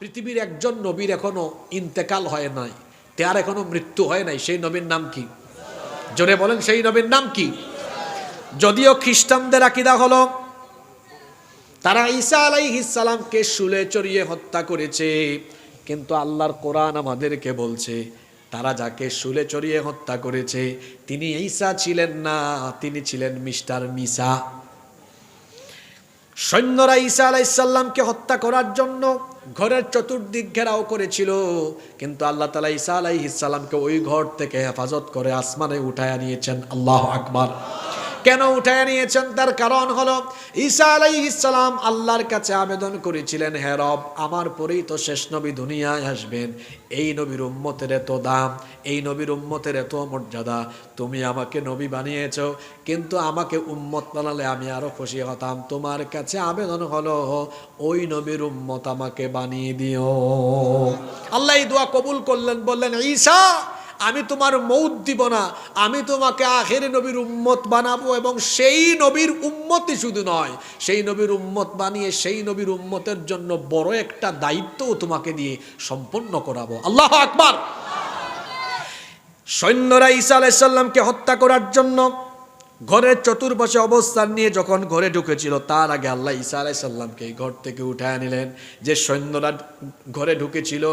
পৃথিবীর একজন নবীর এখনও ইন্তেকাল হয় নাই, তার এখনও মৃত্যু হয় নাই, সেই নবীর নাম কি? জোরে বলেন, সেই নবীর নাম কি? যদিও খ্রিস্টানদের আকিদা হলো, তারা ঈসা আলাইহিসালামকে শুলে চড়িয়ে হত্যা করেছে, কিন্তু আল্লাহর কোরআন আমাদেরকে বলছে, তারা যাকে শুলে চড়িয়ে হত্যা করেছে, তিনি ঈসা ছিলেন না, তিনি ছিলেন মিস্টার মিসা। সৈন্যরা ঈসা আলাইসাল্লামকে হত্যা করার জন্য ঘরের চতুর্দিক ঘেরাও করেছিল। কিন্তু আল্লাহ তালা ঈসা আলাইহিসাল্লামকে ওই ঘর থেকে হেফাজত করে আসমানে উঠায় নিয়েছেন। আল্লাহ আকবার। কেন উঠায় নিয়েছেন? তার কারণ হলো, ঈসা আলাইহিসাল্লাম আল্লাহর কাছে আবেদন করেছিলেন, হে রব, আমার পরেই তো শেষ নবী দুনিয়ায় আসবেন। এই নবীর উম্মতের এত দাম, এই নবীর উম্মতের এত মর্যাদা, তুমি আমাকে নবী বানিয়েছ, কিন্তু আমাকে উম্মত বানালে আমি আরও খুশি হতাম। তোমার কাছে আবেদন হলো, ওই নবীর উম্মত আমাকে বানিয়ে দিও। আল্লাহ দোয়া কবুল করলেন, বললেন, ঈসা আমি তোমার মৌত দিব না, আমি তোমাকে আখের নবীর উম্মত বানাবো এবং সেই নবীর উম্মতই শুধু নয়, সেই নবীর উম্মত বানিয়ে সেই নবীর উম্মতের জন্য বড় একটা দায়িত্বও তোমাকে দিয়ে সম্পন্ন করাবো। আল্লাহ আকবার! সৈন্যরা ঈসা আলাইসাল্লামকে হত্যা করার জন্য ঘরের চতুর্পাশে অবস্থান নিয়ে যখন ঘরে ঢুকেছিল, তার আগে আল্লাহ ঈসা আলাইসাল্লামকে এই ঘর থেকে উঠায় নিলেন। যে সৈন্যরা ঘরে ঢুকেছিল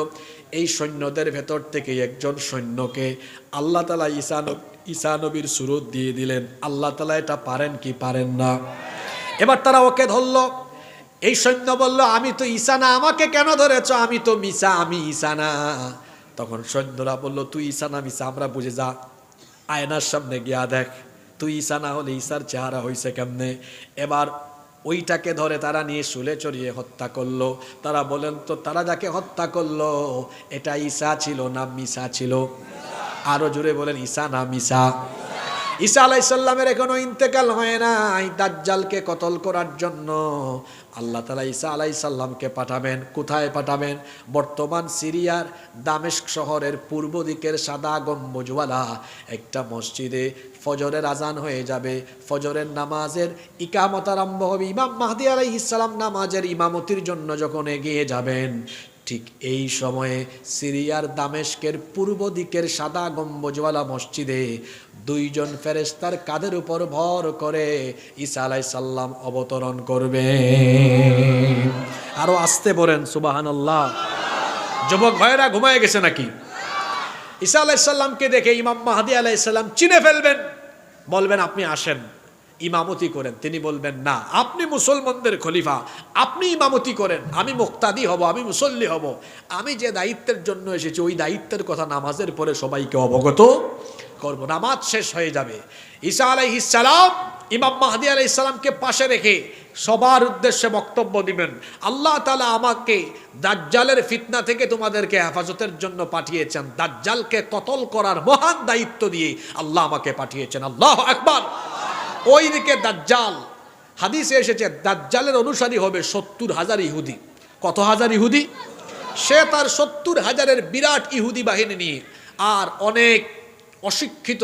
এই সৈন্যদের ভেতর থেকে একজন সৈন্যকে আল্লাহ তালা ঈসা নব- ঈসা নবীর সুরত দিয়ে দিলেন। আল্লাহ তালা এটা পারেন কি পারেন না? এবার তারা ওকে ধরলো। এই সৈন্য বলল, আমি তো ঈসা না, আমাকে কেন ধরেছ? আমি তো মিসা, আমি ঈসা না। তখন সৈন্যরা বলল, তুই ঈসা না, মিসা, আমরা বুঝে যা। আয়নার সামনে গিয়া দেখ। তুই ঈসা না হলে ঈসার চেহারা হইছে কেমনে? এবার ওইটাকে ধরে তারা নিয়ে শুলে চড়িয়ে হত্যা করল। তারা বলেন, তো তারা যাকে হত্যা করল, এটা ঈসা ছিল না মিসা ছিল? আরও জুড়ে বলেন, ঈসা না মিসা। ঈসা আলাইসাল্লামের এখনও ইন্তেকাল হয় নাই দাজ্জালকে কতল করার জন্য। আল্লাহ তালা ঈসা আলাইসাল্লামকে পাঠাবেন, কোথায় পাঠাবেন? বর্তমান সিরিয়ার দামেস্ক শহরের পূর্ব দিকের সাদা গম্বুজওয়ালা একটা মসজিদে ফজরের আজান হয়ে যাবে। ফজরের নামাজের ইকামত আরম্ভ হবে। ইমাম মাহদি আলাইহিসাল্লাম নামাজের ইমামতির জন্য যখন এগিয়ে যাবেন ঠিক এই সময়ে সিরিয়ার দামেশকের পূর্ব দিকের সাদা গম্বজওয়ালা মসজিদে দুইজন ফেরেস্তার কাদের উপর ভর করে ঈসা আলাই সাল্লাম অবতরণ করবে। আরও আসতে বলেন সুবাহান আল্লাহ যুবক ভাইয়েরা, ঘুমায় গেছে নাকি? ঈসা আলাইসাল্লামকে দেখে ইমাম মাহাদি আলাইসাল্লাম চিনে ফেলবেন। বলবেন, আপনি আসেন। ইমামতি করেন। তিনি বলবেন, না, আপনি মুসলমানদের খলিফা, আপনি ইমামতি করেন। আমি মুক্তাদি হব, আমি মুসল্লি হব। আমি যে দায়িত্বের জন্য এসেছি, ওই দায়িত্বের কথা নামাজের পরে সবাইকে অবগত করব। নামাজ শেষ হয়ে যাবে। ঈসা আলাইহিসালাম ইমাম মাহাদি আলাইসালামকে পাশে রেখে সবার উদ্দেশ্যে বক্তব্য দিবেন। আল্লাহ তালা আমাকে দাজ্জালের ফিতনা থেকে তোমাদেরকে হেফাজতের জন্য পাঠিয়েছেন। দাজ্জালকে কতল করার মহান দায়িত্ব দিয়ে আল্লাহ আমাকে পাঠিয়েছেন। আল্লাহ আকবার। ওই দিকে দাজ্জাল। হাদিসে এসেছে, দাজ্জালের অনুসারী হবে সত্তর হাজার ইহুদি। কত হাজার ইহুদি? সে তার সত্তর হাজারের বিরাট ইহুদি বাহিনী নিয়ে আর অনেক অশিক্ষিত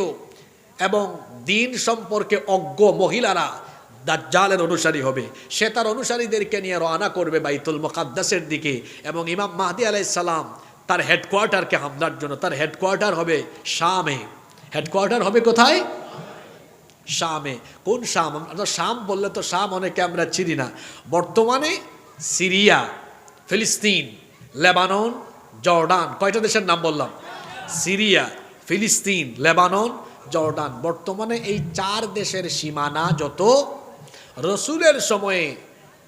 এবং দিন সম্পর্কে অজ্ঞ মহিলারা দাজ্জালের অনুসারী হবে। সে তার অনুসারীদেরকে নিয়ে রওনা করবে বাইতুল মোকাদ্দাসের দিকে এবং ইমাম মাহদি আলাইসালাম তার হেডকোয়ার্টারকে হামলার জন্য, তার হেডকোয়ার্টার হবে শামে। হেডকোয়ার্টার হবে কোথায়? শামে। কোন শাম? আমরা শাম বললে তো শাম অনেকে আমরা চিনি না। বর্তমানে সিরিয়া, ফিলিস্তিন, লেবানন, জর্ডান, কয়টা দেশের নাম বললাম? সিরিয়া, ফিলিস্তিন, লেবানন, জর্ডান। বর্তমানে এই চার দেশের সীমানা যত, রসুলের সময়ে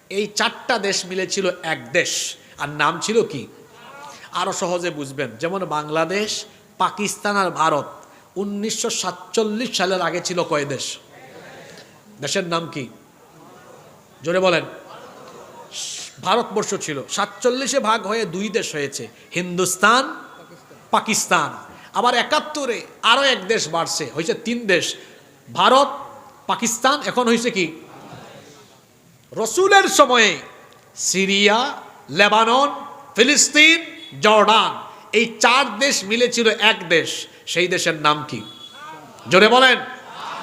এই চারটা দেশ মিলে ছিল এক দেশ। আর নাম ছিল কি? আরও সহজে বুঝবেন। যেমন বাংলাদেশ, পাকিস্তান আর ভারত। উনিশশো সাতচল্লিশ সালের আগে ছিল কয় দেশ? দেশের নাম কি? জোরে বলেন। ভারতবর্ষ ছিল। সাতচল্লিশে ভাগ হয়ে দুই দেশ হয়েছে। হিন্দুস্তান, পাকিস্তান। আবার একাত্তরে আরও এক দেশ বাড়ছে। হয়েছে তিন দেশ। ভারত, পাকিস্তান, এখন হয়েছে কি? রসুলের সময়ে সিরিয়া, লেবানন, ফিলিস্তিন, জর্ডান। এই চার দেশ মিলে ছিল এক দেশ। সেই দেশের নাম কি? জোরে বলেন।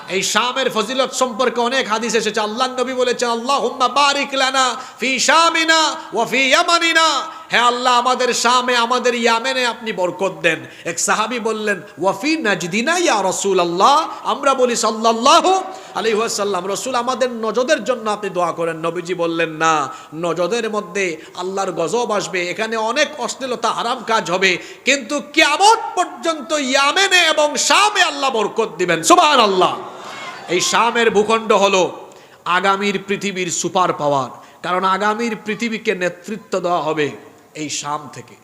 এই শামের ফজিলত সম্পর্কে অনেক হাদিস এসেছে। আল্লাহ নবী বলেছে আল্লাহ বারিক লানা ফি শামিনা ওয়া ফি ইয়ামানিনা। হে আল্লাহ, আমাদের শামে, আমাদের ইয়ামেনে আপনি বরকত দেন। এক সাহাবি বললেন, ওয়াফি নাজদিনা ইয়া রসুল আল্লাহ আমরা বলি, সাল্লাল্লাহ আলী সাল্লাম রসুল, আমাদের নজদের জন্য আপনি দোয়া করেন। নবীজি বললেন, না, নজদের মধ্যে আল্লাহর গজব আসবে। এখানে অনেক অশ্লীলতা, হারাম কাজ হবে। কিন্তু কেমন পর্যন্ত ইয়ামেনে এবং শামে আল্লাহ বরকত দিবেন। সুবহান আল্লাহ এই শামের ভূখণ্ড হলো আগামীর পৃথিবীর সুপার পাওয়ার। কারণ আগামীর পৃথিবীকে নেতৃত্ব দেওয়া হবে। এই শাম থেকে।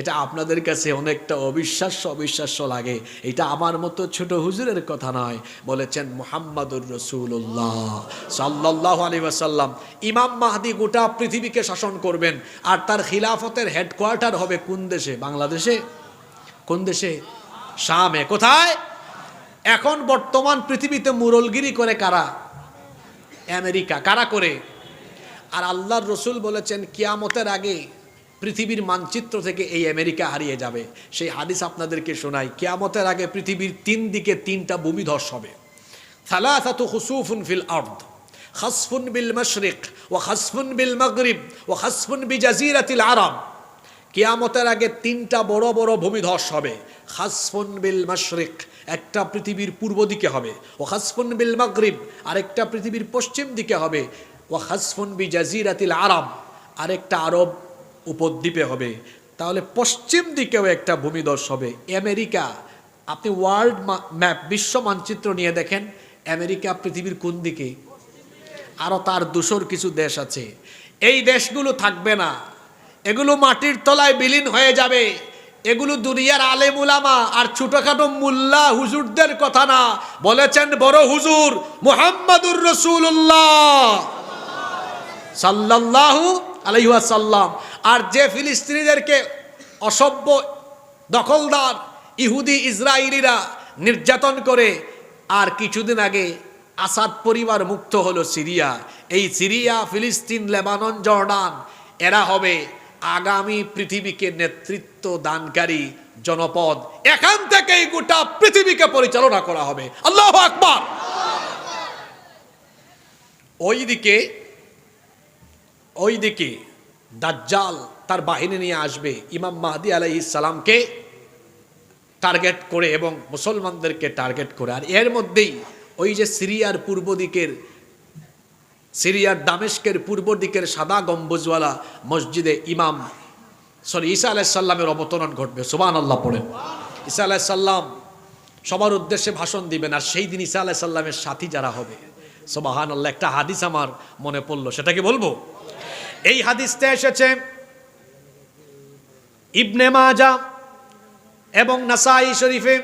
এটা আপনাদের কাছে অনেকটা অবিশ্বাস্য অবিশ্বাস্য লাগে। এটা আমার মতো ছোট হুজুরের কথা নয়, বলেছেন মুহাম্মাদুর রসুল্লাহ সাল্লাহ আলী ওয়াসাল্লাম। ইমাম মাহাদি গোটা পৃথিবীকে শাসন করবেন, আর তার খিলাফতের হেডকোয়ার্টার হবে কোন দেশে? বাংলাদেশে? কোন দেশে? শামে। কোথায়? এখন বর্তমান পৃথিবীতে মুরলগিরি করে কারা? আমেরিকা। কারা করে? আর আল্লাহর রসুল বলেছেন, কিয়ামতের আগে পৃথিবীর মানচিত্র থেকে এই আমেরিকা হারিয়ে যাবে। সেই হাদিস আপনাদেরকে শোনাই। কেয়ামতের আগে পৃথিবীর তিন দিকে তিনটা ভূমিধস হবে। থালাথাতু খুসুফুন ফিল আর্দ। খাসফুন বিল মশরিক ও খাসফুন বিল মগরিব ও খাসফুন বি জাজিরাতিল আরব কিয়ামতের আগে তিনটা বড় বড় ভূমিধস হবে। খাসফুন বিল মশরিক একটা পৃথিবীর পূর্ব দিকে হবে। ও খাসফুন বিল মগরিব আরেকটা পৃথিবীর পশ্চিম দিকে হবে। ও খাসফুন বি জাজিরাতিল আরব আরেকটা আরব উপদ্বীপে হবে। তাহলে পশ্চিম দিকেও একটা ভূমিধস হবে। আমেরিকা, আপনি ওয়ার্ল্ড ম্যাপ বিশ্ব মানচিত্র নিয়ে দেখেন, আমেরিকা পৃথিবীর কোন দিকে? আরও তার দুশোর কিছু দেশ আছে। এই দেশগুলো থাকবে না। এগুলো মাটির তলায় বিলীন হয়ে যাবে। এগুলো দুনিয়ার আলেম উলামা আর ছোটখাটো মুল্লা হুজুরদের কথা না। বলেছেন বড় হুজুর মুহাম্মাদুর রসুল্লাহ সাল্লাল্লাহু আলাইহাসাল্লাম আর যে ফিলিস্তিনিদেরকে অসভ্য দখলদার ইহুদি ইসরায়েলিরা নির্যাতন করে, আর কিছুদিন আগে আসাদ পরিবার মুক্ত হলো সিরিয়া। এই সিরিয়া, ফিলিস্তিন, লেবানন, জর্ডান, এরা হবে আগামী পৃথিবীকে নেতৃত্ব দানকারী জনপদ। এখান থেকেই গোটা পৃথিবীকে পরিচালনা করা হবে। আল্লাহ আকবার। ওইদিকে ওইদিকে দাজ্জাল তার বাহিনী নিয়ে আসবে, ইমাম মাহদি আলাইহিস সালামকে টার্গেট করে এবং মুসলমানদেরকে টার্গেট করে। আর এর মধ্যেই ওই যে সিরিয়ার পূর্ব দিকের, সিরিয়ার দামেস্কের পূর্ব দিকের সাদা গম্বুজওয়ালা মসজিদে ইমাম সরি ঈসা আলাইসাল্লামের অবতরণ ঘটবে। সুবান আল্লাহ পড়েন। ঈসা আলাইসাল্লাম সবার উদ্দেশ্যে ভাষণ দিবেন, আর সেই দিন ঈসা আলাইসাল্লামের সাথী যারা হবে। সোবাহান আল্লাহ একটা হাদিস আমার মনে পড়ল, সেটা কি বলব? এই হাদিসটা এসেছে ইবনে মাজা এবং নাসাই শরীফে।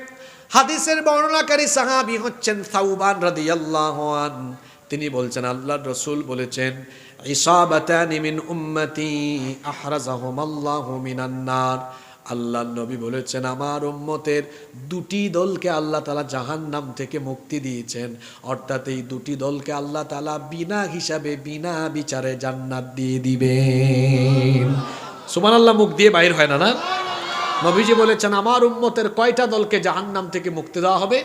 হাদিসের বর্ণনাকারী সাহাবি হচ্ছেন সাউবান রাদিয়াল্লাহু আল্লাহ তিনি বলছেন আল্লাহ রসুল বলেছেন, ইসাবাতানি মিন উম্মতি আহরাজাহুম আল্লাহু মিনান নার। আল্লাহ নবী বলেছেন, আমার উম্মতের দুটি দলকে আল্লাহ তালা জাহান্নাম থেকে মুক্তি দিয়েছেন। অর্থাৎ এই দুটি দলকে আল্লাহ তালা বিনা হিসাবে, বিনা বিচারে জান্নাত দিয়ে দিবেন। সুমান আল্লাহ মুখ দিয়ে বাইর হয় না না? নবীজি বলেছেন, আমার উম্মতের কয়টা দলকে জাহান্নাম থেকে মুক্তি দেওয়া হবে?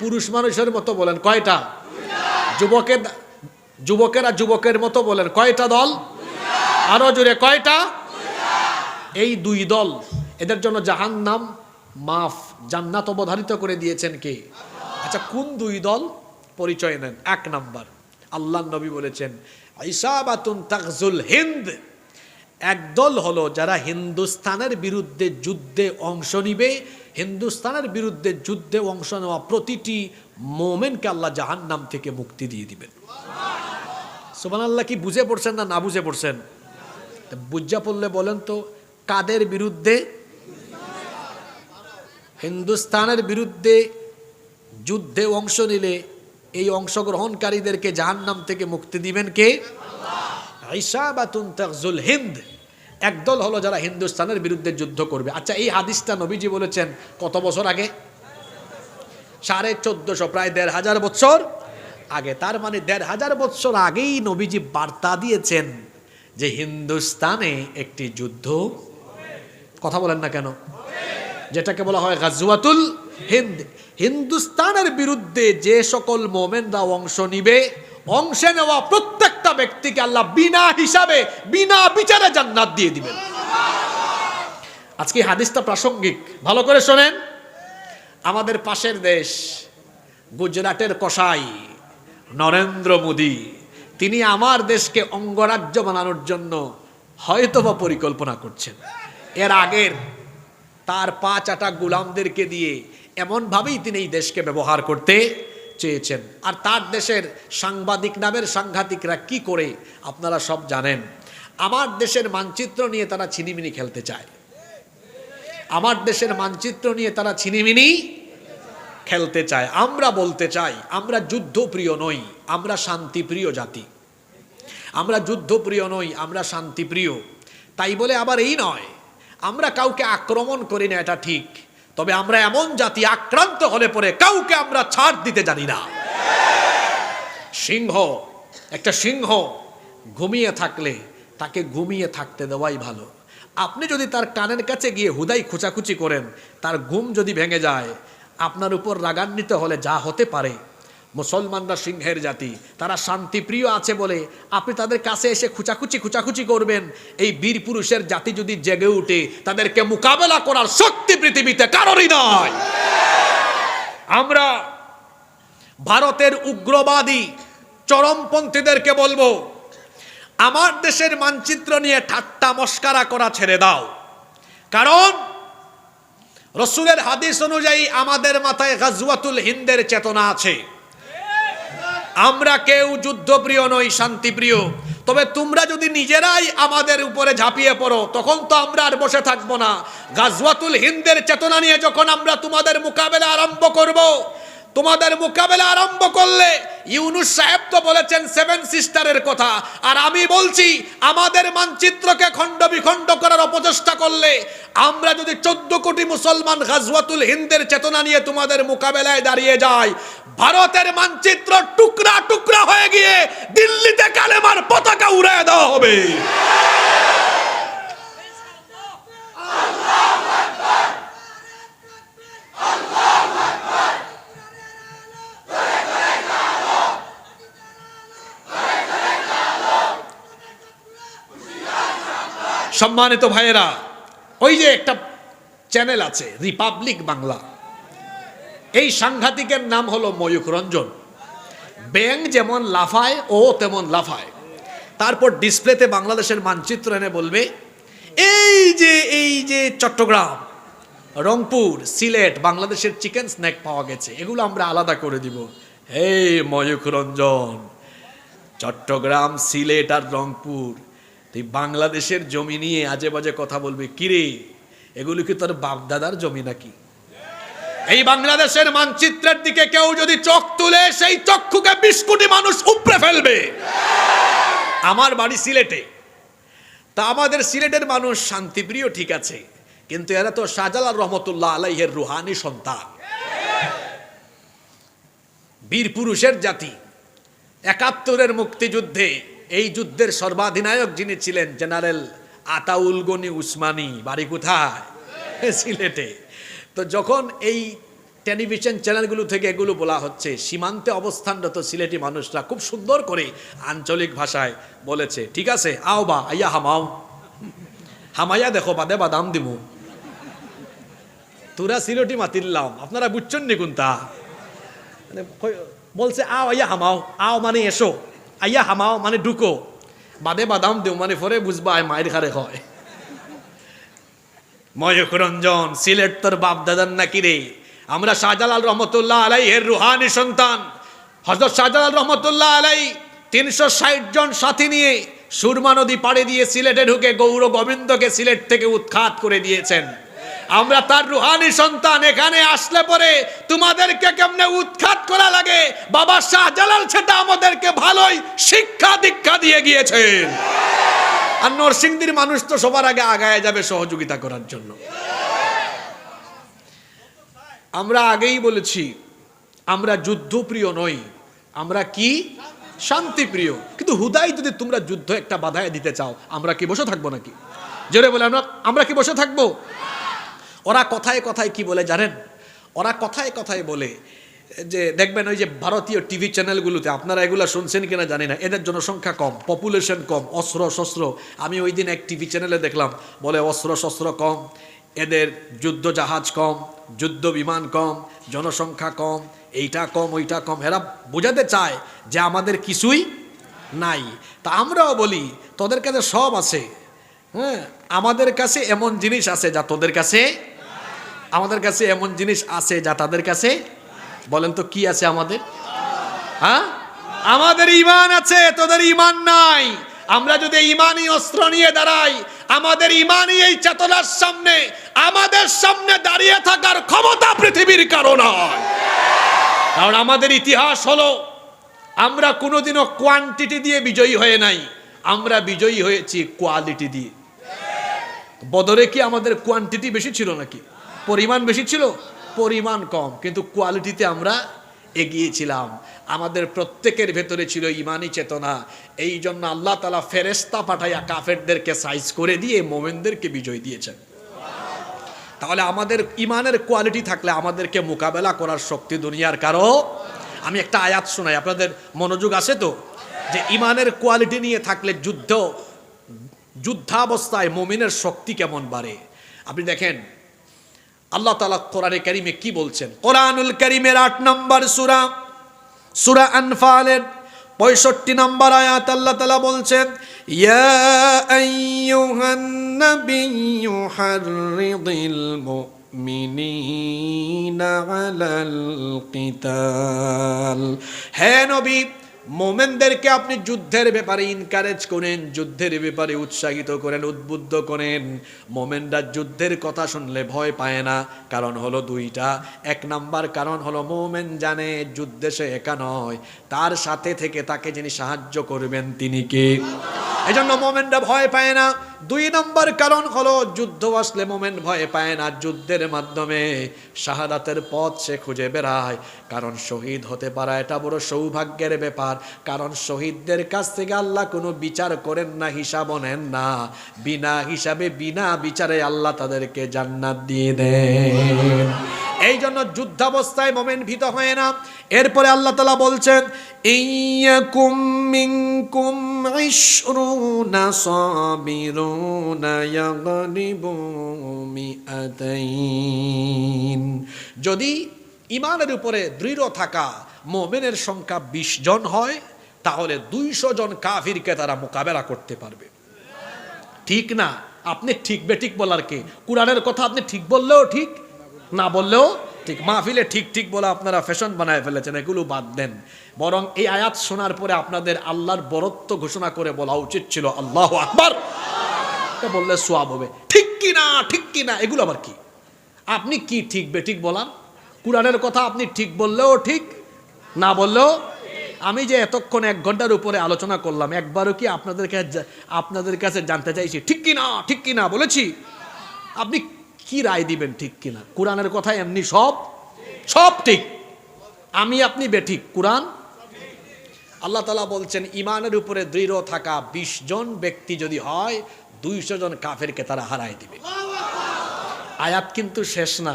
পুরুষ মানুষের মতো বলেন, কয়টা? যুবকের, যুবকেরা যুবকের মতো বলেন, কয়টা দল? আরও জুড়ে কয়টা? এই দুই দল, এদের জন্য জাহান্নাম মাফ, জান্নাত অবধারিত করে দিয়েছেন কে? আচ্ছা কোন দুই দল? পরিচয় নেন, এক নাম্বার। আল্লাহ নবী বলেছেন, ইসাবাতুন তাকজুল হিন্দ। একদল হলো যারা হিন্দুস্তানের বিরুদ্ধে যুদ্ধে অংশ নিবে হিন্দুস্তানের বিরুদ্ধে যুদ্ধে অংশ নেওয়া প্রতিটি মোমেনকে আল্লাহ জাহান নাম থেকে মুক্তি দিয়ে দিবেন। সোমান আল্লাহ কি বুঝে পড়ছেন না না বুঝে পড়ছেন? বুঝা পড়লে বলেন তো কাদের বিরুদ্ধে? হিন্দুস্তানের বিরুদ্ধে যুদ্ধে অংশ নিলে এই অংশগ্রহণকারীদেরকে জাহান্নাম থেকে মুক্তি দিবেন কে? তাকজুল হিন্দ। একদল হলো যারা হিন্দুস্তানের বিরুদ্ধে যুদ্ধ করবে। আচ্ছা এই হাদিসটা নবীজি বলেছেন কত বছর আগে? সাড়ে চোদ্দশো, প্রায় দেড় হাজার বছর আগে। তার মানে দেড় হাজার বছর আগেই নবীজি বার্তা দিয়েছেন যে হিন্দুস্তানে একটি যুদ্ধ কথা বলেন না কেন? যেটাকে বলা হয় গাজুয়াতুল হিন্দ। হিন্দুস্তানের বিরুদ্ধে যে সকল মোমেনরা অংশ নিবে, অংশে নেওয়া প্রত্যেকটা ব্যক্তিকে আল্লাহ বিনা হিসাবে, বিনা বিচারে জান্নাত দিয়ে দিবেন। আজকে হাদিসটা প্রাসঙ্গিক। ভালো করে শোনেন। আমাদের পাশের দেশ গুজরাটের কসাই, নরেন্দ্র মোদী। তিনি আমার দেশকে অঙ্গরাজ্য বানানোর জন্য হয়তোবা পরিকল্পনা করছেন। এর আগের তার পাঁচ আটা গুলামদেরকে দিয়ে এমনভাবেই তিনি এই দেশকে ব্যবহার করতে চেয়েছেন। আর তার দেশের সাংবাদিক নামের সাংঘাতিকরা কি করে আপনারা সব জানেন। আমার দেশের মানচিত্র নিয়ে তারা ছিনিমিনি খেলতে চায়। আমার দেশের মানচিত্র নিয়ে তারা ছিনিমিনি খেলতে চায়। আমরা বলতে চাই, আমরা যুদ্ধপ্রিয় নই, আমরা শান্তিপ্রিয় জাতি। আমরা যুদ্ধপ্রিয় নই, আমরা শান্তিপ্রিয়। তাই বলে আবার এই নয় আমরা কাউকে আক্রমণ করি না, এটা ঠিক। তবে আমরা এমন জাতি আক্রান্ত হলে পরে কাউকে আমরা ছাড় দিতে জানি না। সিংহ, একটা সিংহ ঘুমিয়ে থাকলে তাকে ঘুমিয়ে থাকতে দেওয়াই ভালো। আপনি যদি তার কানের কাছে গিয়ে হুদাই খোঁচাখুচি করেন, তার ঘুম যদি ভেঙে যায়, আপনার উপর রাগান্বিত হলে যা হতে পারে মুসলমানরা সিংহের জাতি, তারা শান্তিপ্রিয় আছে বলে আপনি তাদের কাছে এসে খুচাখুচি খুচাখুচি করবেন। এই বীর পুরুষের জাতি যদি জেগে উঠে, তাদেরকে মোকাবেলা করার শক্তি পৃথিবীতে কারোরই নয় আমরা ভারতের উগ্রবাদী চরমপন্থীদেরকে বলব, আমার দেশের মানচিত্র নিয়ে ঠাট্টা মস্কারা করা ছেড়ে দাও। কারণ রসুলের হাদিস অনুযায়ী আমাদের মাথায় গাজওয়াতুল হিন্দের চেতনা আছে। আমরা কেউ যুদ্ধপ্রিয় নই, শান্তিপ্রিয়। তবে তোমরা যদি নিজেরাই আমাদের উপরে ঝাঁপিয়ে পড়ো, তখন তো আমরা আর বসে থাকব না। গাজওয়াতুল হিন্দের চেতনা নিয়ে যখন আমরা তোমাদের মোকাবেলা আরম্ভ করব তোমাদের মোকাবেলা আরম্ভ করলে ইউনুস সাহেব তো বলেছেন সেভেন সিস্টারের কথা। আর আমি বলছি, আমাদের মানচিত্রকে খণ্ড বিখণ্ড করার অপচেষ্টা করলে আমরা যদি চোদ্দ কোটি মুসলমান গাজওয়াতুল হিন্দের চেতনা নিয়ে তোমাদের মোকাবেলায় দাঁড়িয়ে যাই, ভারতের মানচিত্র টুকরা টুকরা হয়ে গিয়ে দিল্লিতে কালেমার পতাকা উড়ায় দেওয়া হবে। সম্মানিত ভাইয়েরা, ওই যে একটা চ্যানেল আছে রিপাবলিক বাংলা এই সাংঘাতিকের নাম হলো ময়ূখ রঞ্জন। ব্যাং যেমন লাফায়, ও তেমন লাফায়। তারপর ডিসপ্লেতে বাংলাদেশের মানচিত্র এনে বলবে, এই যে এই যে চট্টগ্রাম, রংপুর, সিলেট, বাংলাদেশের চিকেন স্ন্যাক পাওয়া গেছে। এগুলো আমরা আলাদা করে দিব। হে ময়ূখ রঞ্জন, চট্টগ্রাম, সিলেট আর রংপুর তুই বাংলাদেশের জমি নিয়ে আজে বাজে কথা বলবি। কিরে? এগুলো কি তোর বাপদাদার জমি নাকি? এই বাংলাদেশের মানচিত্রের দিকে কেউ যদি চোখ তুলে, সেই চক্ষুকে বিশ কোটি মানুষ উপড়ে ফেলবে। আমার বাড়ি সিলেটে। তা আমাদের সিলেটের মানুষ শান্তিপ্রিয় ঠিক আছে, কিন্তু এরা তো শাহজালাল রহমতুল্লাহ আলাইহের রুহানি সন্তান। বীর পুরুষের জাতি, একাত্তরের মুক্তিযুদ্ধে এই যুদ্ধের সর্বাধিনায়ক যিনি ছিলেন, জেনারেল আতাউল গনি উসমানী, বাড়ি কোথায়? সিলেটে। তো যখন এই টেলিভিশন চ্যানেলগুলো থেকে এগুলো বলা হচ্ছে, সীমান্তে অবস্থানরত সিলেটি মানুষরা খুব সুন্দর করে আঞ্চলিক ভাষায় বলেছে, ঠিক আছে, আও বা, আইয়া হামাও। হামাইয়া দেখো, বাদে বাদাম দিমু। তোরা সিলেটি মাতিল্লাম আপনারা বুঝছেন নি কোনটা? মানে বলছে, আও, আইয়া হামাও। আও মানে এসো। আইয়া হামাও মানে ঢুকো। বাদে বাদাম দেও মানে পরে বুঝবা আয় মায়ের খারে হয়। ময়ূখ রঞ্জন সিলেট তোর বাপ দাদার নাকি রে আমরা শাহজালাল রহমতুল্লাহ আলাই এর রুহানি সন্তান। হজরত শাহজালাল রহমতুল্লাহ আলাই তিনশো ষাট জন সাথী নিয়ে সুরমা নদী পাড়ে দিয়ে সিলেটে ঢুকে গৌর গোবিন্দকে সিলেট থেকে উৎখাত করে দিয়েছেন। আমরা তার রুহানি সন্তান এখানে আসলে পরে তোমাদেরকে কেমনে উৎখাত করা লাগে? বাবা শাহজালাল সেটা আমাদেরকে ভালোই শিক্ষা দীক্ষা দিয়ে গিয়েছেন। আর নরসিংদীর মানুষ তো সবার আগে আগায় যাবে সহযোগিতা করার জন্য। আমরা আগেই বলেছি, আমরা যুদ্ধপ্রিয় নই, আমরা কি? শান্তিপ্রিয়। কিন্তু হুদাই যদি তোমরা যুদ্ধ একটা বাধায় দিতে চাও, আমরা কি বসে থাকব নাকি? জোরে বলে আমরা আমরা কি বসে থাকব? ওরা কথায় কথায় কি বলে জানেন? ওরা কথায় কথায় বলে যে, দেখবেন ওই যে ভারতীয় টিভি চ্যানেলগুলোতে আপনারা এগুলো শুনছেন কিনা জানি না, এদের জনসংখ্যা কম পপুলেশন কম, অস্ত্র শস্ত্র। আমি ওই দিন এক টিভি চ্যানেলে দেখলাম, বলে অস্ত্র শস্ত্র কম, এদের যুদ্ধ জাহাজ কম, যুদ্ধ বিমান কম, জনসংখ্যা কম, এইটা কম, ওইটা কম। এরা বোঝাতে চায় যে আমাদের কিছুই নাই। তা আমরাও বলি, তোদের কাছে সব আছে। হ্যাঁ আমাদের কাছে এমন জিনিস আছে যা তোদের কাছে আমাদের কাছে এমন জিনিস আছে যা তাদের কাছে? বলেন তো, কি আছে আমাদের? হ্যাঁ? আমাদের ইমান আছে, তোদের ইমান নাই। আমরা যদি ইমানই অস্ত্র নিয়ে দাঁড়াই, আমাদের ইমানই এই চেতনার সামনে, আমাদের সামনে দাঁড়িয়ে থাকার ক্ষমতা পৃথিবীর কারণ হয় কারণ আমাদের ইতিহাস হলো, আমরা কোনোদিনও কোয়ান্টিটি দিয়ে বিজয়ী হয়ে নাই, আমরা বিজয়ী হয়েছি কোয়ালিটি দিয়ে। বদরে কি আমাদের কোয়ান্টিটি বেশি ছিল নাকি? পরিমাণ বেশি ছিল, পরিমাণ কম। কিন্তু কোয়ালিটিতে আমরা এগিয়েছিলাম আমাদের প্রত্যেকের ভেতরে ছিল ইমানি চেতনা। এই জন্য আল্লাহ তালা ফেরেস্তা পাঠাইয়া কাফেরদেরকে সাইজ করে দিয়ে মোমেনদেরকে বিজয় দিয়েছেন। তাহলে আমাদের ইমানের কোয়ালিটি থাকলে আমাদেরকে মোকাবেলা করার শক্তি দুনিয়ার কারও? আমি একটা আয়াত শোনাই, আপনাদের মনোযোগ আছে তো? যে ইমানের কোয়ালিটি নিয়ে থাকলে যুদ্ধ, যুদ্ধাবস্থায় মমিনের শক্তি কেমন বাড়ে? আপনি দেখেন আল্লাহ তালা কোরআনে কারিমে কি বলছেন? কোরআনুল করিমের আট নম্বর সুরা সুরা আনফালের পঁয়ষট্টি নম্বর আয়াত আল্লাহ তালা বলছেন হে নবী মোমেনদেরকে আপনি যুদ্ধের ব্যাপারে ইনকারেজ করেন, যুদ্ধের ব্যাপারে উৎসাহিত করেন, উদ্বুদ্ধ করেন। মোমেনরা যুদ্ধের কথা শুনলে ভয় পায় না। কারণ হলো দুইটা। এক নাম্বার কারণ হলো মোমেন জানে যুদ্ধে সে একা নয়। তার সাথে থেকে তাকে যিনি সাহায্য করবেন, তিনি কে? এই জন্য মোমেনরা ভয় পায় না। দুই নম্বর কারণ হলো যুদ্ধ আসলে মোমেন ভয় পায় না। যুদ্ধের মাধ্যমে শাহাদাতের পথ সে খুঁজে বেড়ায়। কারণ শহীদ হতে পারা, এটা বড় সৌভাগ্যের ব্যাপার। কারণ শহীদদের কাছ থেকে আল্লাহ কোনো বিচার করেন না হিসাব নেন না। বিনা হিসাবে, বিনা বিচারে আল্লাহ তাদেরকে জান্নাত দিয়ে দেন। এই জন্য যুদ্ধাবস্থায় মোমেন ভীত হয় না। এরপরে আল্লাহ তালা বলছেন যদি ইমানের উপরে দৃঢ় থাকা মোমেনের সংখ্যা বিশ জন হয়, তাহলে দুইশো জন কাফিরকে তারা মোকাবেলা করতে পারবে। ঠিক না? আপনি ঠিক বেঠিক বলার কে? কোরআনের কথা আপনি ঠিক বললেও ঠিক, না বললেও ঠিক। মাহফিলে ঠিক ঠিক বলে আপনারা ফ্যাশন বানায় ফেলেছেন, এগুলো বাদ দেন। বরং এই আয়াত শোনার পরে আপনাদের আল্লাহর বরত্ব ঘোষণা করে বলা উচিত ছিল, আল্লাহ আকবার। বললে সোয়াব হবে। ঠিক কি না? ঠিক কি না? এগুলো আবার কি? আপনি কি ঠিক বেঠিক বলান কোরআনের কথা আপনি ঠিক বললেও ঠিক, না বললেও আমি যে এতক্ষণ এক ঘণ্টার উপরে আলোচনা করলাম, একবারও কি আপনাদের কাছে আপনাদের কাছে জানতে চাইছি, ঠিক কি না ঠিক কি না বলেছি? আপনি কি রায় দিবেন ঠিক কি না কোরআনের কথা এমনি সব সব ঠিক। আমি, আপনি বেঠিক। কোরআন? আল্লাহ তালা বলছেন ইমানের উপরে দৃঢ় থাকা বিশ জন ব্যক্তি যদি হয়, দুইশো জন কাফেরকে তারা হারায় দিবে। আয়াত কিন্তু শেষ না।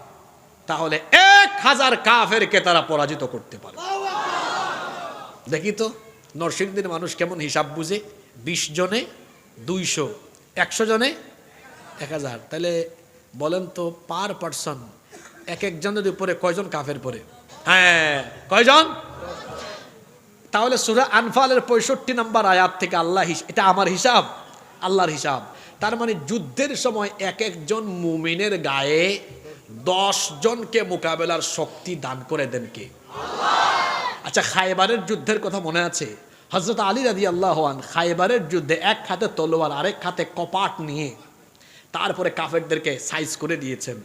তাহলে এক হাজার কাফেরকে তারা পরাজিত করতে পারে। দেখি তো, নরসিংদীর মানুষ কেমন হিসাব বুঝে? বিশ জনে, দুইশো, একশো জনে? এক হাজার। তাহলে বলেন তো, পার পার্সন এক একজনের উপরে কয়জন কাফের পরে? হ্যাঁ কয়জন? তাহলে সুরা আনফালের পঁয়ষট্টি নম্বর আয়াত থেকে আল্লাহ এটা আমার হিসাব, আল্লাহর হিসাব। তার মানে যুদ্ধের সময় এক একজন মুমিনের গায়ে দশ জনকে মোকাবেলার শক্তি দান করে দেন কে? আচ্ছা খাইবারের যুদ্ধের কথা মনে আছে? হজরত আলী রাজি আল্লাহান খাইবারের যুদ্ধে এক হাতে তলোয়ার, আরেক হাতে কপাট নিয়ে তারপরে কাফেরদেরকে সাইজ করে দিয়েছেন।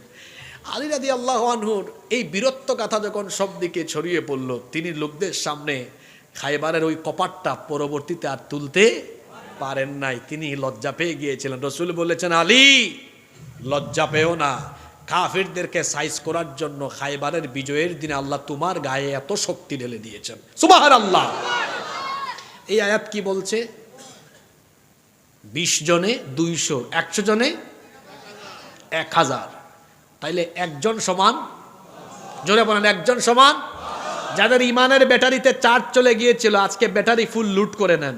আলী রাদি আল্লাহ এই বীরত্ব কথা যখন সব দিকে ছড়িয়ে পড়ল, তিনি লোকদের সামনে খাইবারের ওই কপাটটা পরবর্তীতে আর তুলতে পারেন নাই। তিনি লজ্জা পেয়ে গিয়েছিলেন। রসুল বলেছেন, আলী, লজ্জা পেও না। কাফিরদেরকে সাইজ করার জন্য খাইবারের বিজয়ের দিনে আল্লাহ তোমার গায়ে এত শক্তি ঢেলে দিয়েছেন। সুবাহার আল্লাহ এই আয়াত কি বলছে? বিশ জনে, দুইশো, একশো জনে, এক হাজার। তাইলে একজন সমান? জোরে বলেন, একজন সমান? যাদের ইমানের ব্যাটারিতে চার্জ চলে গিয়েছিল, আজকে ব্যাটারি ফুল লুট করে নেন।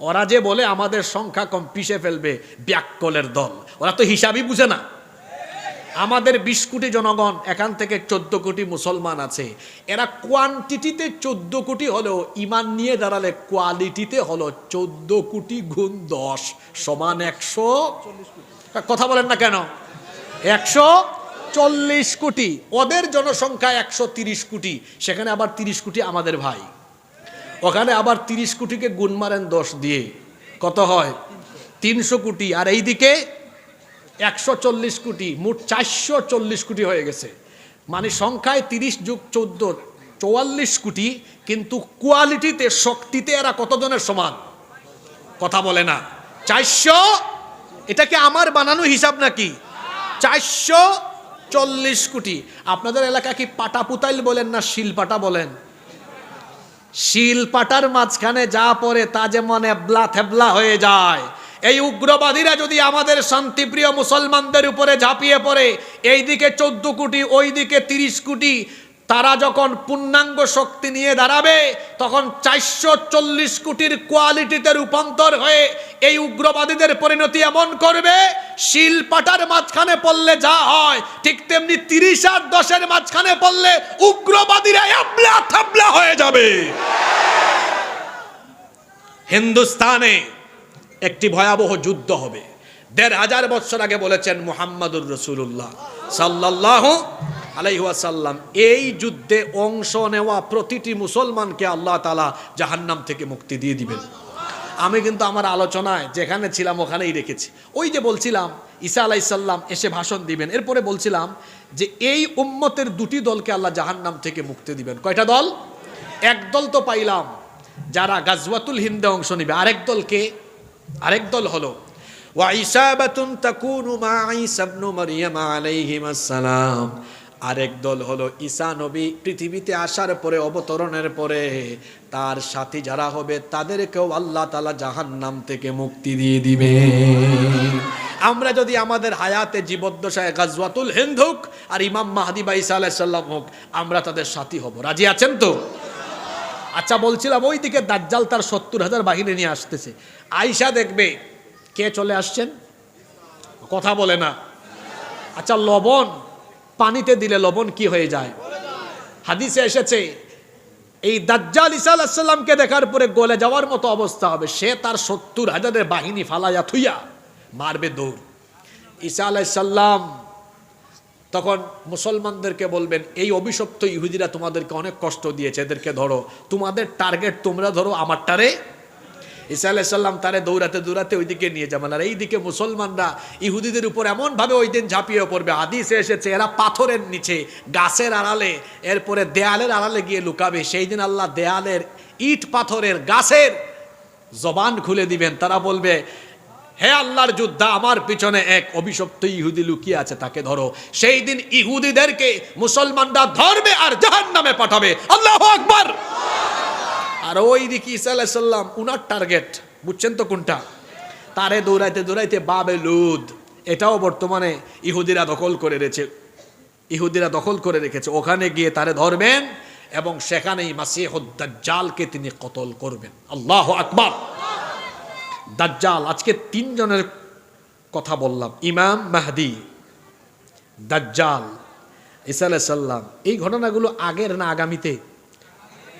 ওরা যে বলে, আমাদের সংখ্যা কম, পিষে ফেলবে ব্যাককলের দল। ওরা তো হিসাবই বুঝে না। আমাদের বিশ কোটি জনগণ, এখান থেকে চোদ্দ কোটি মুসলমান আছে। এরা কোয়ান্টিটিতে চোদ্দ কোটি হলেও ইমান নিয়ে দাঁড়ালে কোয়ালিটিতে হলো চোদ্দ কোটি গুণ দশ সমান একশো কথা বলেন না কেন? একশো চল্লিশ কোটি। ওদের জনসংখ্যা একশো তিরিশ কোটি। সেখানে আবার তিরিশ কোটি আমাদের ভাই। ওখানে আবার তিরিশ কোটিকে গুণ মারেন দশ দিয়ে। কত হয়? তিনশো কোটি। আর এইদিকে একশো চল্লিশ কোটি, মোট চারশো চল্লিশ কোটি হয়ে গেছে। মানে সংখ্যায় তিরিশ যুগ চোদ্দ, চুয়াল্লিশ কোটি, কিন্তু কোয়ালিটিতে, শক্তিতে এরা কতজনের সমান? কথা বলে না। চারশো, এটা কি আমার বানানো হিসাব নাকি? চারশো চল্লিশ কোটি। আপনাদের এলাকা কি পাটাপুতাইল বলেন না শিলপাটা বলেন? শিলপাটার মাঝখানে যা পড়ে তা যেমন এবলা থেবলা হয়ে যায়। এই উগ্রবাদীরা যদি আমাদের শান্তিপ্রিয় মুসলমানদের উপরে ঝাঁপিয়ে পড়ে, এইদিকে চোদ্দ কোটি, ওইদিকে তিরিশ কোটি, তারা যখন পূর্ণাঙ্গ শক্তি নিয়ে দাঁড়াবে, তখন চারশো চল্লিশ কোটির কোয়ালিটিতে রূপান্তর হয়ে এই উগ্রবাদীদের পরিণতি এমন করবে শিলপাটার মাঝখানে পড়লে যা হয়, ঠিক তেমনি তিরিশ আর দশের মাঝখানে পড়লে উগ্রবাদীরা এবলা থাবলা হয়ে যাবে। হিন্দুস্তানে একটি ভয়াবহ যুদ্ধ হবে। দেড় হাজার বছর আগে বলেছেন মুহাম্মাদুর রসুল্লাহ সাল্লাহ আলাইহাসাল্লাম এই যুদ্ধে অংশ নেওয়া প্রতিটি মুসলমানকে আল্লাহ তালা জাহান্নাম থেকে মুক্তি দিয়ে দিবেন। আমি কিন্তু আমার আলোচনায় যেখানে ছিলাম ওখানেই রেখেছি। ওই যে বলছিলাম, ঈসা আলাইসাল্লাম এসে ভাষণ দিবেন। এরপরে বলছিলাম যে এই উম্মতের দুটি দলকে আল্লাহ জাহান্নাম থেকে মুক্তি দিবেন। কয়টা দল? এক দল তো পাইলাম, যারা গাজওয়াতুল হিন্দে অংশ নিবে। আরেক দলকে আরেক দল হলো ওয়াইসাবাতুন তাকুনু মা ঈসা ইবনু আলাইহিমাস সালাম আরেক দল হলো, ঈসা নবী পৃথিবীতে আসার পরে, অবতরণের পরে, তার সাথী যারা হবে, তাদেরকেও আল্লাহ তাআলা জাহান্নাম থেকে মুক্তি দিয়ে দিবে। আমরা যদি আমাদের হায়াতে জীবদ্দশায় গাজওয়াতুল হিন্দ হোক আর ইমাম মাহদি বা ঈসা আলাইহিস সালাম হোক, আমরা তাদের সাথী হব। রাজি আছেন তো? আচ্ছা বলছিলাম ওইদিকে দাজ্জাল তার সত্তর হাজার বাহিনী নিয়ে আসতেছে। আয়সা দেখবে কে চলে আসছেন? কথা বলে না। আচ্ছা লবণ, পানিতে দিলে লবণ কি হয়ে যায়? হাদিসে এসেছে, এই দাজ্জাল ইসা আলাহিসাল্লামকে দেখার পরে গলে যাওয়ার মতো অবস্থা হবে। সে তার সত্তর হাজারের বাহিনী ফালাইয়া থুইয়া মারবে দৌড়। ঈসা আলাইসাল্লাম তখন মুসলমানদেরকে বলবেন, এই অভিশপ্ত ইহুদিরা তোমাদেরকে অনেক কষ্ট দিয়েছে, এদেরকে ধরো। তোমাদের টার্গেট তোমরা ধরো আমারটারে। ঈসা আলাইসাল্লাম তারে দৌড়াতে দৌড়াতে ওইদিকে নিয়ে যাবেন। আর এইদিকে মুসলমানরা ইহুদিদের উপর এমনভাবে ওই দিন ঝাঁপিয়ে পড়বে। হাদিসে এসেছে, এরা পাথরের নিচে, গাছের আড়ালে, এরপরে দেয়ালের আড়ালে গিয়ে লুকাবে। সেই দিন আল্লাহ দেয়ালের ইট পাথরের গাছের জবান খুলে দিবেন। তারা বলবে হে আল্লাহর যোদ্ধা, আমার পিছনে এক অভিশপ্ত ইহুদি লুকিয়ে আছে, তাকে ধরো। সেই দিন ইহুদিদেরকে মুসলমানরা ধরবে আর জাহান নামে পাঠাবে। আল্লাহ আকবার! আর ওই দিকে ঈসা আলাইসাল্লাম উনার টার্গেট, বুঝছেন তো কোনটা? তারে দৌড়াইতে দৌড়াইতে বাবে লুদ। এটাও বর্তমানে ইহুদিরা দখল করে রেখেছে ইহুদিরা দখল করে রেখেছে। ওখানে গিয়ে তারে ধরবেন এবং সেখানেই মাসিহুদ্দাজ্জালকে তিনি কতল করবেন। আল্লাহ আকবার! দাজ্জাল, আজকে তিনজনের কথা বললাম। ইমাম মাহদি, দাজ্জাল ইসা সাল্লাম এই ঘটনাগুলো আগের না আগামীতে?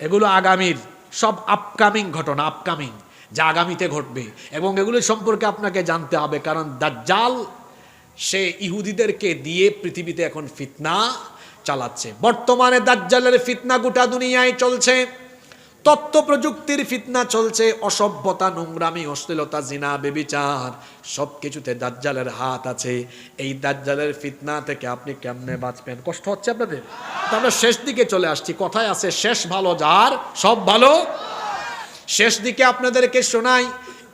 এগুলো আগামীর, সব আপকামিং ঘটনা আপকামিং যা আগামীতে ঘটবে। এবং এগুলো সম্পর্কে আপনাকে জানতে হবে, কারণ দাজ্জাল, সে ইহুদিদেরকে দিয়ে পৃথিবীতে এখন ফিতনা চালাচ্ছে। বর্তমানে দাজ্জালের ফিতনা গোটা দুনিয়ায় চলছে। তথ্য প্রযুক্তির ফিতনা চলছে, অসভ্যতা, নোংরামি, অশ্লীলতা, জিনা, বেবিচার সব কিছুতে দাজ্জালের হাত আছে। এই দাজ্জালের ফিতনা থেকে আপনি কেমনে বাঁচবেন? কষ্ট হচ্ছে আপনাদের? তো আমরা শেষ দিকে চলে আসছি। কথায় আছে, শেষ ভালো যার, সব ভালো। শেষ দিকে আপনাদেরকে শোনাই,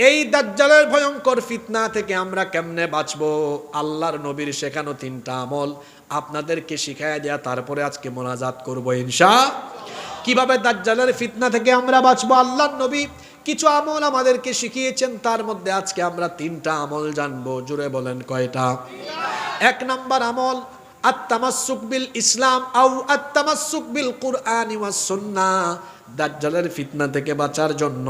এই দাজ্জালের ভয়ঙ্কর ফিতনা থেকে আমরা কেমনে বাঁচবো? আল্লাহর নবীর শেখানো তিনটা আমল। আপনাদেরকে শিখাই দেয়া, তারপরে আজকে মোনাজাত করব ইনশা কীভাবে দাজ্জালের ফিতনা থেকে আমরা বাঁচবো? আল্লাহ নবী কিছু আমল আমাদেরকে শিখিয়েছেন, তার মধ্যে আজকে আমরা তিনটা আমল জানব। জুড়ে বলেন কয়টা? এক নাম্বার আমল আত্মামাসুক বিল ইসলাম আউ আত্মামাসুক বিল কুরআন ওয়াস সুন্নাহ। দাজ্জালের ফিতনা থেকে বাঁচার জন্য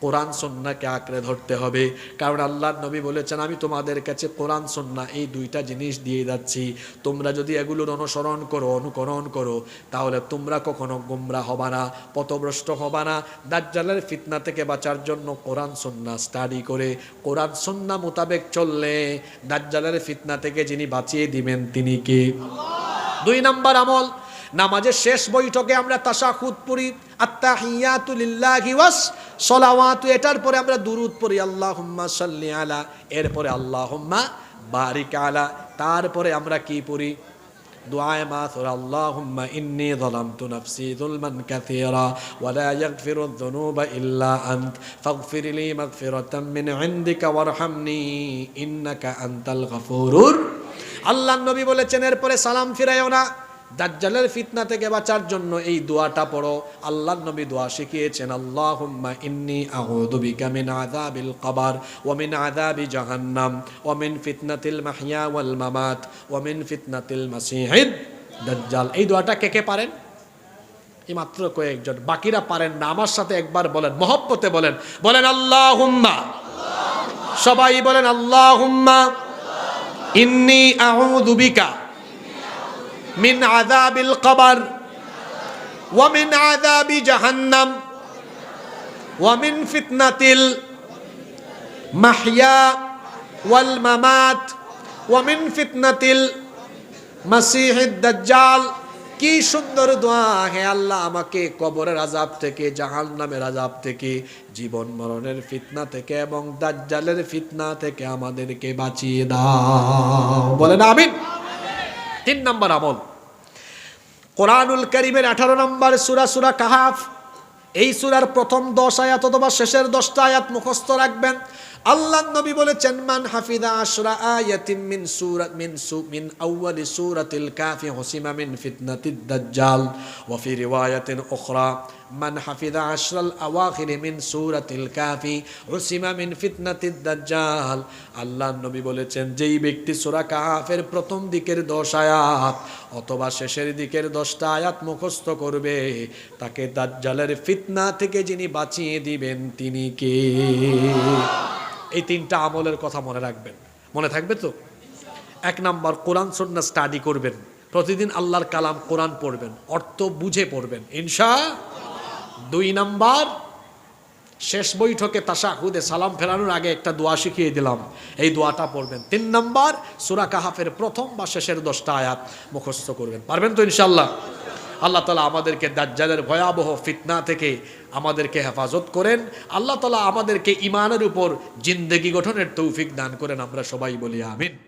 কোরআন, সন্নাকে আঁকড়ে ধরতে হবে। কারণ আল্লাহর নবী বলেছেন, আমি তোমাদের কাছে কোরআন, সন্না এই দুইটা জিনিস দিয়ে যাচ্ছি। তোমরা যদি এগুলোর অনুসরণ করো, অনুকরণ করো, তাহলে তোমরা কখনো গোমরা হবা না, পথভ্রষ্ট হবা না। দাজ্জালের ফিতনা থেকে বাঁচার জন্য কোরআন, সন্না স্টাডি করে। কোরআন, সন্না মোতাবেক চললে দাজ্জালের ফিতনা থেকে যিনি বাঁচিয়ে দিবেন, তিনি কে? দুই নাম্বার আমল নামাজের শেষ বৈঠকে আমরা তাশাহুদ পড়ি, আত্তাহিয়াতু লিল্লাহি ওয়াস, সলাওয়াতু এটার পরে আমরা দুরুদ পড়ি, আল্লাহুম্মা সাল্লি আলা, এরপরে আল্লাহুম্মা বারিক আলা, তারপরে আমরা কি পড়ি? মাথুর আল্লাহুম্মা ইন্নি যালামতু নাফসি যুলমান কাসীরা, ওয়া লা ইয়াগফিরু যুনুবা ইল্লা আনত, ফাগফির লি মাগফিরাতাম মিন ইনদিকা ওয়ারহামনি, ইন্নাকা আনতাল গফুরুর। আল্লাহর নবী বলেছেন, এরপরে সালাম ফিরাইও না। দাজ্জালের ফিতনা থেকে বাঁচার জন্য এই দোয়াটা পড়ো। আল্লাহর নবী দোয়া শিখিয়েছেন, আল্লাহুম্মা ইন্নি আউযু বিকা মিন আযাবিল কবর ওয়া মিন আযাবি জাহান্নাম ওয়া মিন ফিতনাতিল মাহইয়া ওয়াল মামাত ওয়া মিন ফিতনাতিল মাসিহিদ। দাজ্জাল, এই দোয়াটা কে কে পারেন? এই মাত্র কয়েকজন। বাকিরা পারেন না। আমার সাথে একবার বলেন, মহব্বতে বলেন। বলেন, আল্লাহুম্মা। সবাই বলেন, আল্লাহুম্মা। ইন্নি আউযু বিকা মিন عذاب القبر ومن মিন جهنم ومن فتنة المحيا والممات ومن ওয়াল المسيح الدجال দাজ্জাল। কি সুন্দর দোয়া হে আল্লাহ আমাকে কবরের আজাব থেকে জাহান নামের আজাব থেকে, জীবন মরণের ফিতনা থেকে এবং দাজ্জালের ফিতনা থেকে আমাদেরকে বাঁচিয়ে দাও। বলেন আমিন। তিন নম্বর আমল। কোরআনুল করিমের আঠারো নম্বর সুরা সুরা কাহাফ। এই সুরার প্রথম দশ আয়াত অথবা শেষের দশটা আয়াত মুখস্থ রাখবেন। আল্লাহ নবী বলেছেন, মান হাফিদা আশরা আয়াতিম মিন সূরাত মিন সু, মিন আউয়ালি সূরাতিল কাফি হুসিমা মিন ফিতনাতিদ দাজ্জাল ওয়া ফি রিওয়ায়াতিন উখরা। মান হাফিদা আশরাল আওয়াখির মিন সূরাতিল কাফি হুসিমা মিন ফিতনাতিদ দাজ্জাল। আল্লাহ নবী বলেছেন, যেই ব্যক্তি সূরা কাহাফের প্রথম দিকের দশ আয়াত অথবা শেষের দিকের দশটা আয়াত মুখস্থ করবে, তাকে দাজ্জালের ফিতনা থেকে যিনি বাঁচিয়ে দিবেন, তিনি কে? এই তিনটা আমলের কথা মনে রাখবেন। মনে থাকবে তো? এক নাম্বার, কোরআন সন্না স্টাডি করবেন। প্রতিদিন আল্লাহর কালাম কোরআন পড়বেন, অর্থ বুঝে পড়বেন। ইনশা দুই নাম্বার, শেষ বৈঠকে তাশাহুদে সালাম ফেরানোর আগে একটা দোয়া শিখিয়ে দিলাম। এই দোয়াটা পড়বেন। তিন নাম্বার, সুরা কাহাফের প্রথম বা শেষের দশটা আয়াত মুখস্থ করবেন। পারবেন তো ইনশাল্লাহ আল্লাহ তালা আমাদেরকে দাজ্জালের ভয়াবহ ফিতনা থেকে আমাদেরকে হেফাজত করেন। আল্লাহ তালা আমাদেরকে ইমানের উপর জিন্দেগি গঠনের তৌফিক দান করেন। আমরা সবাই বলি আমিন।